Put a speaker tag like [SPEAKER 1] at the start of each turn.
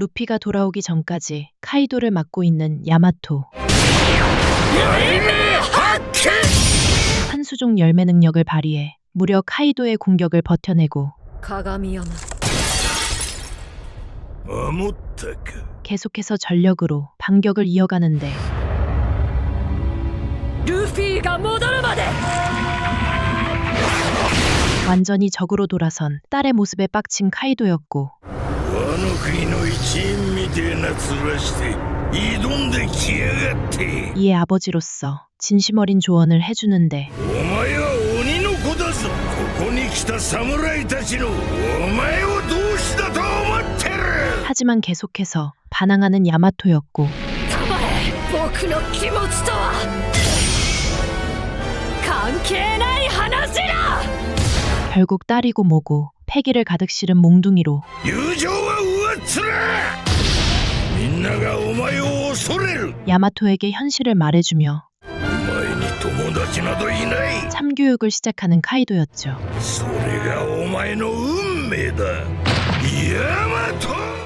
[SPEAKER 1] 루피가 돌아오기 전까지 카이도를 맡고 있는 야마토. 한수종 열매 능력을 발휘해 무려 카이도의 공격을 버텨내고
[SPEAKER 2] 가가미야마 아무타카
[SPEAKER 1] 계속해서 전력으로 반격을 이어가는데
[SPEAKER 3] 루피가 모더르마데
[SPEAKER 1] 완전히 적으로 돌아선 딸의 모습에 빡친 카이도였고
[SPEAKER 2] ワノ国の一員みてえな面して挑んできやがって
[SPEAKER 1] 이의 아버지로서 진심 어린 조언을 해주는데
[SPEAKER 2] お前は鬼の子だぞここに来た侍たちのお前をどうしたと思ってる
[SPEAKER 1] 하지만 계속해서 반항하는 야마토였고
[SPEAKER 3] 黙れ僕の気持ちとは関係ない話だ
[SPEAKER 1] 결국 딸이고 뭐고 패기를 가득 실은 몽둥이로
[SPEAKER 2] 友情は上っ面 みんながお前を恐れる
[SPEAKER 1] 야마토에게 현실을 말해주며
[SPEAKER 2] お前に友達などいない
[SPEAKER 1] 참교육을 시작하는 카이도였죠.
[SPEAKER 2] それがお前の運命だヤマト